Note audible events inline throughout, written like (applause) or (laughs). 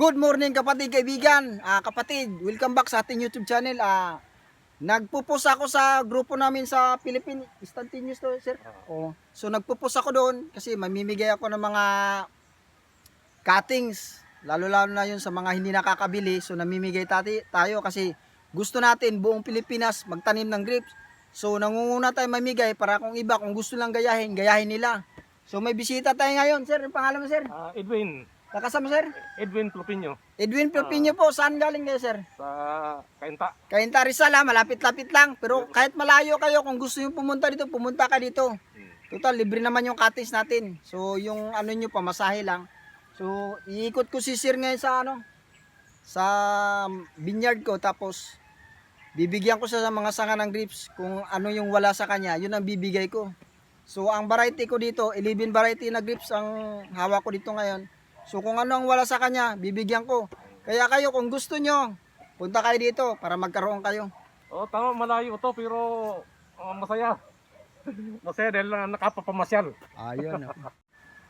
Good morning kapatid, kaibigan. Ah, kapatid, welcome back sa ating YouTube channel. Ah, nagpupos ako sa grupo namin sa Philippine Instantaneous to, sir. Oh. So nagpupos ako doon kasi mamimigay ako ng mga cuttings. Lalo-lalo na yun sa mga hindi nakakabili. So namimigay tati, tayo kasi gusto natin buong Pilipinas magtanim ng grapes. So nangunguna tayo mamigay para kung iba kung gusto lang gayahin, gayahin nila. So may bisita tayo ngayon, sir. Ang pangalan mo, sir? Ah, Edwin, Nakasama, sir? Edwin Plupinyo Edwin Pilpinyo po, saan galing kayo, sir? sa Kainta. Kainta Rizal, ha? malapit-lapit lang. Pero kahit malayo kayo, kung gusto nyo pumunta dito, pumunta ka dito. Total, libre naman yung cuttings natin. So, yung ano nyo, pamasahe lang. So, iikot ko si sir ngayon sa ano, sa vineyard ko. Tapos, bibigyan ko siya sa mga sanga ng grapes. Kung ano yung wala sa kanya, yun ang bibigay ko. So, ang variety ko dito, 11 variety na grapes ang hawak ko dito ngayon. So, kung ano ang wala sa kanya, bibigyan ko. Kaya kayo, kung gusto nyo, punta kayo dito para magkaroon kayo. Oh, tama, malayo to pero ah, masaya. (laughs) masaya dahil uh, nakapapamasyal. Ayun. (laughs)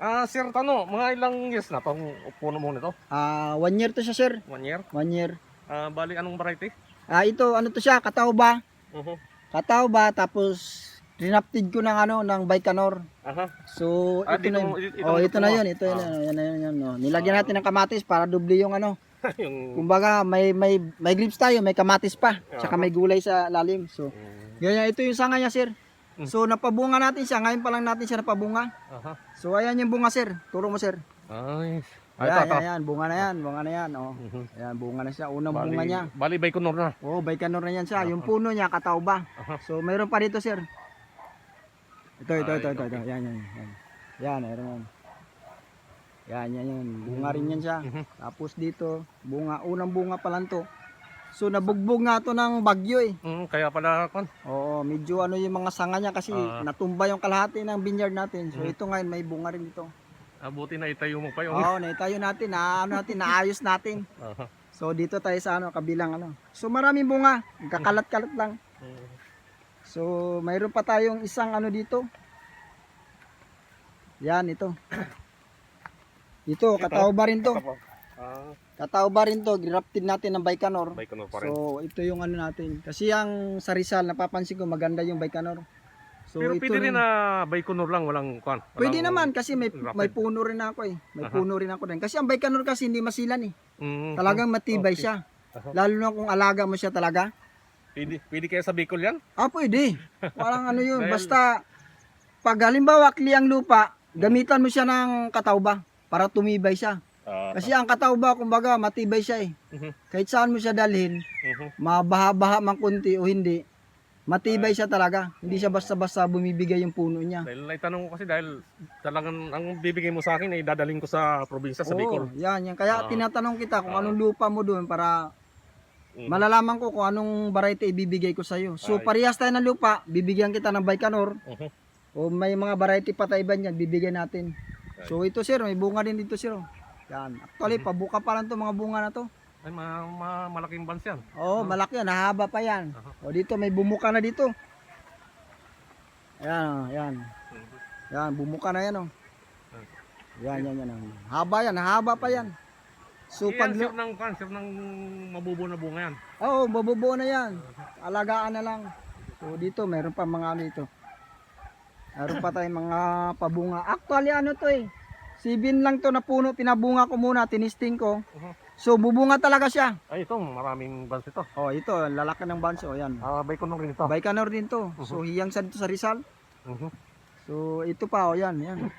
Ah, sir, tano, mga ilang years na tong puno mo nito? Ah, one year to siya, sir. One year? One year. Ah, bali anong variety? Ah, ito, ano to siya, katawba. Uh-huh. Katawba, tapos rinapted ko ng ano, ng Baikanor. Aha. So, Ah, ito dito na yun. mo- ito oh, ito na yun. Ito yun. Ah. Yan, yan, yan, yan, oh. Nilagyan natin ng kamatis para doble yung ano. (laughs) yung Kumbaga, may may may grips tayo, may kamatis pa. Tsaka Aha. may gulay sa lalim. So, Mm, ganyan, ito yung sanga niya, sir. Mm. So, napabunga natin siya. Ngayon pa lang natin siya napabunga. Aha. So, ayan yung bunga, sir. Turo mo, sir. Ay. Ayan, Ay, ito, ito. ayan, ayan. Bunga na yan. Bunga na yan. Oh. Mhm. Ayan, bunga na siya. Unang Bali, bunga niya. Bali, Baikonur na. Oh, Baikanor na yan siya. Yung puno niya, katawba. Aha. So, mayroon pa dito, sir. Ito, ito, ito, ito, ito. okay. Yan, yan, yan. Yan, mayroon yan. Yan, yan, yan. Bunga rin yan siya. Mhm. Tapos dito, bunga. Unang bunga pa lang to. So, nabugbog nga to ng bagyo eh. Mm, kaya pala kon. Oo, medyo ano yung mga sanga niya kasi Ah. natumba yung kalahati ng vineyard natin. So, Mhm. ito ngayon, may bunga rin dito. Abuti na itayo mo pa yung. Oo, naitayo natin. Na, ano natin, naayos natin. (laughs) Aha. So, dito tayo sa ano, kabilang ano. So, maraming bunga. Kakalat-kalat lang. So, mayroon pa tayong isang ano dito. Yan, ito. Ito, katawba rin to. Ah, Katawba rin to. Grafted natin ng Baikanor. Baikonur pa rin. So, ito yung ano natin. Kasi ang sa Rizal, napapansin ko maganda yung Baikanur. So, Pero ito pwede rin- na Baikonur lang, walang kwan. Pwede naman kasi may rapid. may puno rin ako eh. May Aha. puno rin ako din. Kasi ang Baikanur kasi hindi masilan eh. Mm, Talagang matibay Okay. siya. Lalo na kung alaga mo siya talaga. Pwede, pwede kaya sa Bicol yan? Ah, pwede. Walang ano yun. (laughs) Basta, pag halimbawa, kli ang lupa, gamitan mo siya ng katawba para tumibay siya. Ah, Kasi ang katawba, kumbaga, matibay siya eh. mhm, Kahit saan mo siya dalhin, mhm. mabaha-baha man kunti o hindi, matibay siya talaga. Hindi siya basta-basta bumibigay yung puno niya. Dahil naitanong ko kasi dahil talagang ang bibigay mo sa akin ay dadaling ko sa probinsya sa Bicol. Oo, yan, yan. Kaya Ah. tinatanong kita kung Ah. anong lupa mo doon para. Malalaman ko kung anong variety ibibigay ko sa'yo. So, Ay. parehas tayo ng lupa, bibigyan kita ng Baikanor. Mhm. O may mga variety pa tayo ba niyan, bibigyan natin. So ito sir, may bunga din dito sir. oh. Yan. Actually, Mhm. pabuka pa lang to mga bunga na to. Ay, ma, ma- malaking bans yan. Oo, Ah. malaki yan, hahaba pa yan. O dito may bumuka na dito. Yan, oh, yan. Mhm. Yan, bumuka na yan oh. Ah. Yan, yan, yan. oh. Haba yan, hahaba pa yan. So Yan, pag sure ng sure ng mabubo na bunga yan. Oo, babubuo na yan. Alagaan na lang. So dito, meron pa mga ano ito. Meron pa tayong mga pabunga. Actually ano to eh. Sibin lang to na puno, pinabunga ko muna, tinisting ko. Mhm. So bubunga talaga siya. Ay, ito, maraming bans ito. Oh, ito, lalaki ng banso, yan. Ah, Baikonur rin ito. Baikanor din to. So hiyang sa dito sa Rizal. Mhm. So ito pa, oh, yan, yan.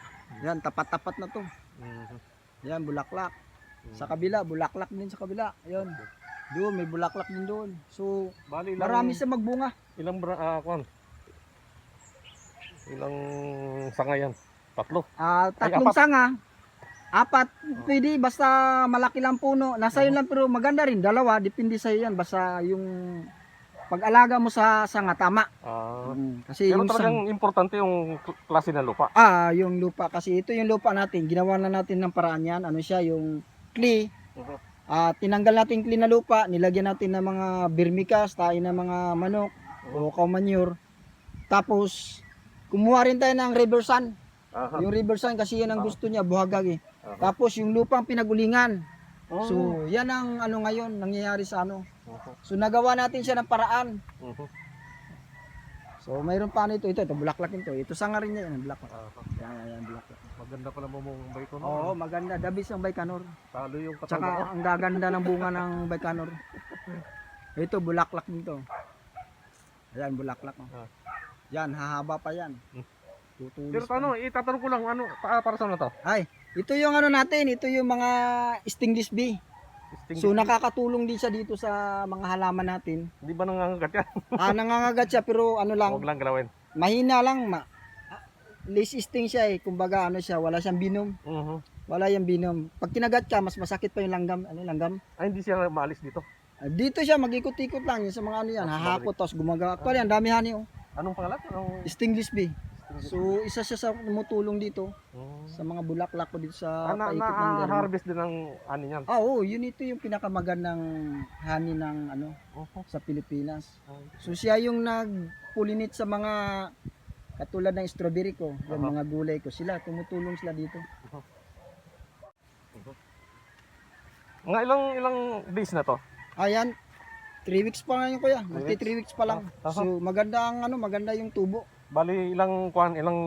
Yan, tapat-tapat na to. Mhm. Yan, bulaklak. Sa kabila, bulaklak din sa kabila. Ayun. Doon, may bulaklak din doon. So, Bali, ilang, marami sa magbunga. Ilang ah, kwan? Ilang sanga yan? Tatlo. Ah, tatlong apat. sanga. Apat, pwede basta malaki lang puno. Nasa iyo lang pero maganda rin dalawa, depende sa yan basta yung pag-alaga mo sa sanga tama. Ah, Mm, kasi pero yung talagang sang, importante yung kl- klase ng lupa. ah, yung lupa kasi ito yung lupa natin. Ginawa na natin ng paraan yan. Ano siya yung clay. Mhm. Ah, tinanggal natin yung clay na lupa, nilagyan natin ng mga vermicast, tayo ng mga manok o cow manure. Tapos kumuha rin tayo ng river sand. Aha. Yung river sand kasi yan ang gusto niya, buhagag eh. Aha. Tapos yung lupang pinagulingan, Oh. So, yan ang ano ngayon nangyayari sa ano. Mhm. So, nagawa natin siya ng paraan. Mhm. So, mayroon pa ano ito, ito, ito, bulaklak ito. Ito sanga rin niya, yan, bulaklak. Yan, yan, yan, bulaklak. Maganda pala mo mong Baikonur. Oo, maganda. Dabis ang Baikanor. Talo yung Tsaka katawan ko. ang gaganda ng bunga ng Baikanor. Ito, bulaklak nito. Ayan, bulaklak. oh. Ah. Yan, hahaba pa yan. Hmm. Tutulis Pero ano, itatanong ko lang, ano, pa, para saan na to? Ay, ito yung ano natin, ito yung mga stingless bee. Sting- So nakakatulong din siya dito sa mga halaman natin. Hindi ba nangangagat yan? Ah, nangangagat siya pero ano lang, Huwag lang galawin. mahina lang, ma ah, sting siya eh. Kumbaga ano siya, wala siyang binom. Mhm. Wala yung binom. Pag kinagat ka, mas masakit pa yung langgam, ano langgam. Ay, hindi siya maalis dito. Ah, dito siya magikot-ikot lang yun sa mga ano yan, Ah, hahakot tapos gumagawa. Actually, ang dami hani oh. Anong pangalan? Anong... Stingless bee. So isa siya sa tumutulong dito Mhm. sa mga bulaklak ko dito sa Ah, na, paikot ng na, garden. harvest din ng ano niyan. Ah, oo, yun ito yung pinakamagandang honey ng ano Mhm. sa Pilipinas. Ah. So siya yung nag-pollinate sa mga katulad ng strawberry ko, yung mga gulay ko. Sila, tumutulong sila dito. Mga ilang ilang days na to? Ayan, 3 weeks pa ngayon kuya. Magti 3 weeks pa lang. Ah, aha. So maganda ang ano, maganda yung tubo. Bali ilang kuan, ilang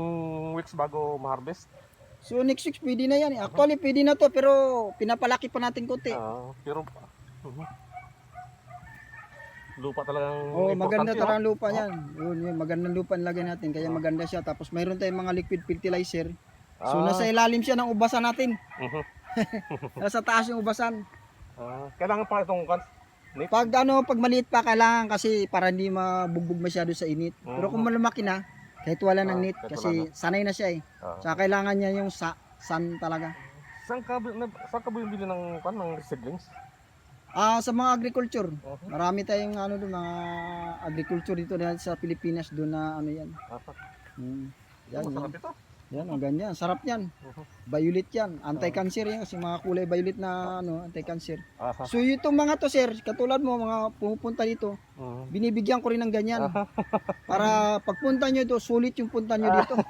weeks bago ma-harvest? So next week pwede na yan. eh. Actually pwede na to pero pinapalaki pa natin konti. Ah, pero Mhm. Lupa talagang Oh, maganda talaga ang lupa niyan. Yun, yun, magandang lupa nilagay natin kaya Ah. maganda siya. Tapos mayroon tayong mga liquid fertilizer. oh. So Ah, nasa ilalim siya ng ubasan natin. mhm. (laughs) Nasa taas yung ubasan. Ah, kailangan pa itong. Nip. Pag ano, pag maliit pa kailangan kasi para hindi mabugbog masyado sa init. Pero kung malumaki na, kahit wala ng Ah, net kahit kasi wala sanay na siya eh. Ah. Saka kailangan niya yung sa sun talaga. Saan ka na- saan ka ba yung bili ng kuan ng seedlings? Ah, sa mga agriculture, marami tayong ano doon mga agriculture dito na sa Pilipinas doon na ano yan. Ah, Hmm. yan, Yan, masarap ito. Yan, ang ganyan. Sarap yan. Violet yan. Anti-cancer yan kasi mga kulay violet na ano, anti-cancer. So itong mga to sir, katulad mo mga pumupunta dito, binibigyan ko rin ng ganyan. (laughs) Para pagpunta nyo ito, sulit yung punta nyo dito. (laughs)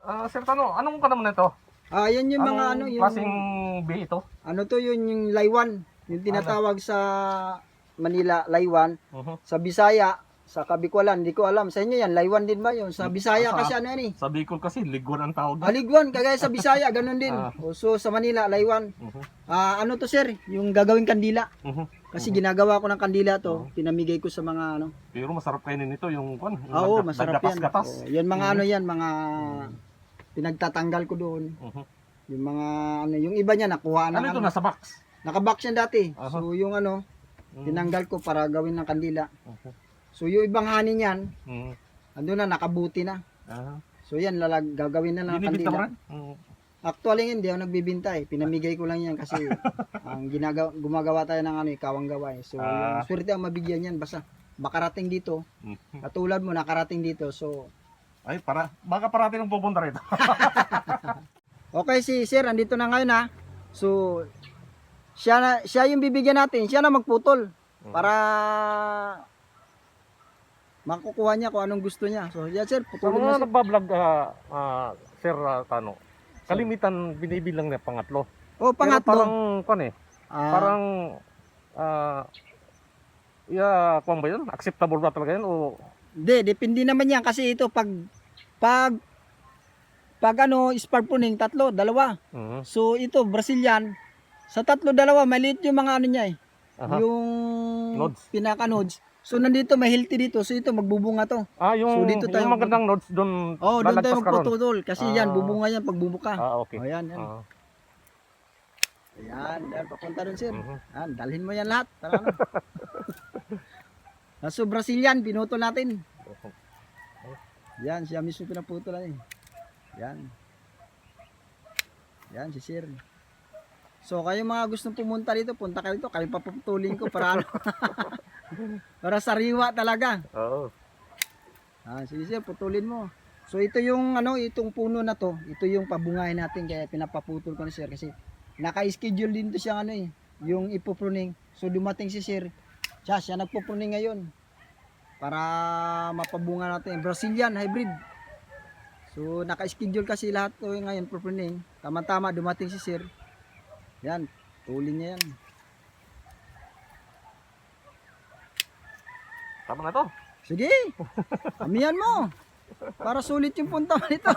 Ah, sir Tano, anong ka naman ito? Ah, yan yung mga ano, Anong yung klaseng bee ito? ano to yun yung laywan, yung tinatawag sa Manila laywan, Mhm. sa Bisaya, sa Kabikualan, hindi ko alam. Sa inyo yan, laywan din ba yun? Sa Bisaya Ah, kasi ano yan eh. Sa Bicol kasi liguan ang tawag. doon. Aligwan, kagaya sa Bisaya, ganun din. Ah. O, So sa Manila, laywan. Mhm. Ah, ano to sir? Yung gagawing kandila. Mhm. Kasi ginagawa ko ng kandila to, pinamigay ko sa mga ano. Pero masarap kainin ito yung kuan. yung Ah, Oo, nagda- masarap yan. naggatas-gatas. Oh, yan mga ano yan, mga pinagtatanggal ko doon. Mhm. Yung mga ano, yung iba niya nakuha na Ano ito ano. nasa box? Nakabox yan dati. Aha. So yung ano, Mhm. tinanggal ko para gawin ng kandila. Mhm. So yung ibang hani niyan, Mhm. ando na nakabuti na. Ah. So yan lalag gagawin na ng Binibita kandila. Mhm. Actually hindi ako nagbibinta eh. Pinamigay ko lang yan kasi (laughs) ang ginagawa gumagawa tayo ng ano, ikawang gawa eh. So Ah. yung swerte ang mabigyan yan basta makarating dito. Mhm. Katulad mo nakarating dito. So Ay, para baka parati nang pupunta rito. (laughs) Okay si Sir, andito na ngayon ha. So siya na, siya yung bibigyan natin, siya na magputol Mm. para makukuha niya kung anong gusto niya. So, yan sir, Sa putulin mo mga sir. nagbablog, ah, ah, Sir ah, Tano, kalimitan binibilang niya pangatlo. Oh, Pero pangatlo. parang, kuan eh, Ah, parang, ah, yeah, kuan ba yun? Acceptable ba talaga yun? O, Hindi, depende naman yan kasi ito pag pag pag ano, spark pruning, tatlo, dalawa. Mhm. So ito, Brazilian, sa tatlo, dalawa, maliit yung mga ano niya eh. Aha. Yung Nodes. pinaka nodes. So nandito, may healthy dito. So ito, magbubunga to. Ah, yung, So, dito tayo- yung magandang nodes doon Oh, doon tayo magputol. Kasi Ah. yan, bubunga yan pag bumuka. Ah, okay. Oh, yan, yan. Ah, Ayan, dahil papunta dun sir. mhm. Yan, dalhin mo yan lahat. Tara na. (laughs) Ah, so Brazilian, pinutol natin. Yan, siya mismo pinaputol eh. Yan. Yan, si sir. So, kayo mga gustong pumunta dito, punta kayo dito. Kayo paputulin ko para ano. (laughs) para sariwa talaga. Oo. Ah, sige sir, putulin mo. So ito yung ano, itong puno na to, ito yung pabungahin natin kaya pinapaputol ko na sir kasi naka-schedule din to siya ano eh, yung ipupruning. So dumating si sir, siya, siya nagpupruning ngayon para mapabunga natin. Brazilian hybrid. So naka-schedule kasi lahat to ngayon pupruning. Tama-tama dumating si sir. Yan. Putulin niya yan. Tama na to. Sige, amihan mo. Para sulit yung punta mo nito. (laughs)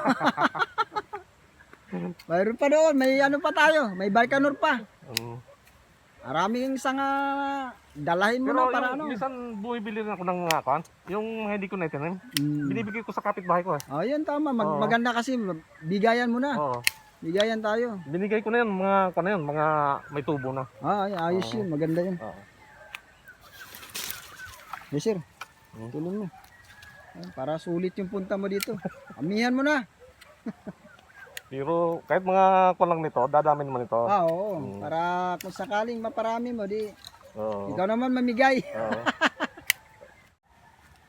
Mayroon pa doon, may ano pa tayo, may Baikonur pa. Mm. Maraming sanga dalahin mo Pero na para yung, ano. minsan bumibili rin ako ng uh, kan, yung hindi ko naitanim. Mm. Binibigay ko sa kapitbahay ko eh. Oh, yan tama. Mag- Oo. Maganda kasi bigayan mo na. Oo. Bigayan tayo. Binigay ko na yun, mga, ano yun, mga may tubo na. Ah, ay, ayos Oo. yun. Maganda yun. Oo. Yes, sir. Hmm. Tulong mo. Para sulit yung punta mo dito. (laughs) Amihan mo na. Pero kahit mga kulang nito, dadami naman ito. Ah, oo. Mm. Para kung sakaling maparami mo, di Oo. ikaw naman mamigay. Oo. (laughs)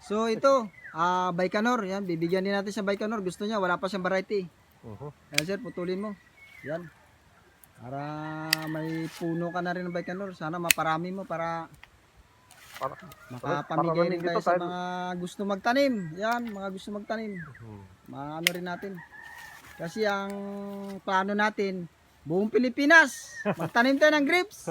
So ito, ah Baikonur, yan, bibigyan din natin sa Baikonur. Gusto niya, wala pa siyang variety. Mhm. Yan sir, putulin mo. Yan. Para may puno ka na rin ng Baikonur. Sana maparami mo para Para, makapamigay rin tayo sa mga gusto magtanim. Yan, mga gusto magtanim. Mhm. Maano rin natin. Kasi ang plano natin, buong Pilipinas, (laughs) magtanim tayo ng grapes. (laughs)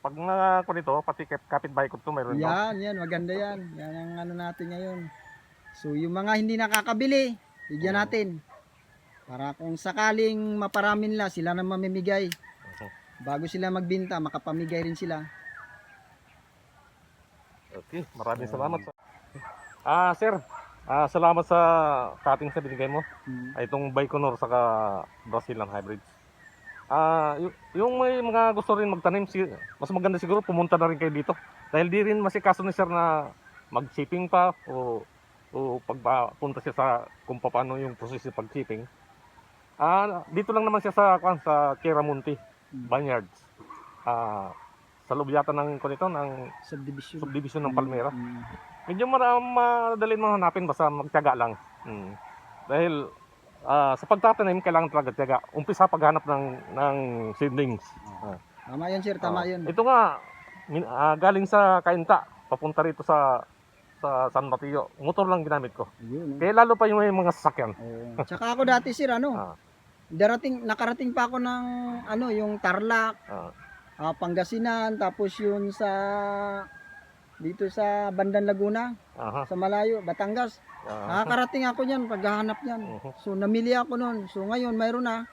Pag mga ko nito, pati kap- kapitbahay ko to mayroon daw. Yan, yan, maganda yan. Yan ang ano natin ngayon. So, yung mga hindi nakakabili, bigyan natin. Para kung sakaling maparami nila, sila na mamimigay. Bago sila magbinta, makapamigay rin sila. Okay, maraming salamat. sa- Ah, sir. Ah, salamat sa cutting sa binigay mo. Hmm. Ay, itong Baikonur saka Brazilian hybrids. Ah, y- yung may mga gusto rin magtanim, si- mas maganda siguro pumunta na rin kayo dito. Dahil di rin masikaso ni sir na mag-shipping pa o o pagpunta siya sa kung paano yung proseso ng pag-shipping. Ah, dito lang naman siya sa kwan sa Kiramunti Hmm. Vineyards. Ah, sa loob yata ng kunito ng Subdivision. subdivision ng Palmera. Hmm. Medyo madali mo hanapin basta magtiyaga lang. Mm. Dahil ah, sa pagtatanim kailangan talaga tiyaga. Umpisa paghanap ng ng seedlings. Tama yan, sir. Tama Ah, yun. Ito nga min- ah, galing sa Kainta papunta rito sa sa San Mateo. Motor lang ginamit ko. Yun, oh. Kaya lalo pa yung may mga sasakyan. Oo. Tsaka ako dati, sir, ano, Ah, darating, nakarating pa ako ng, ano, yung Tarlac, ah, ah, Pangasinan, tapos yun sa, dito sa Bandan Laguna, aha, sa Malayo, Batangas. ah, Nakakarating ako niyan paghahanap niyan. mhm. So namili ako noon. So ngayon mayroon na.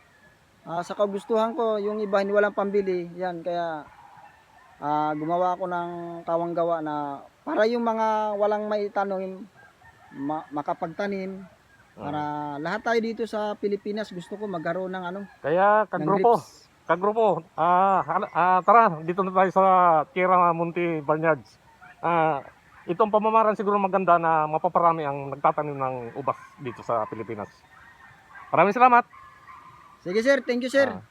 Ah, sa kagustuhan ko, yung iba hindi walang pambili. Yan kaya ah, gumawa ako ng kawanggawa na para yung mga walang maitanim ma- makapagtanim para lahat tayo dito sa Pilipinas gusto ko magkaroon ng ano Kaya kagrupo, kagrupo, ah, ah, tara, dito na tayo sa Tierra Monte Vineyards. Ah, itong pamamaraan siguro maganda na mapaparami ang nagtatanim ng ubas dito sa Pilipinas. Maraming salamat. Sige sir, thank you sir. Ah.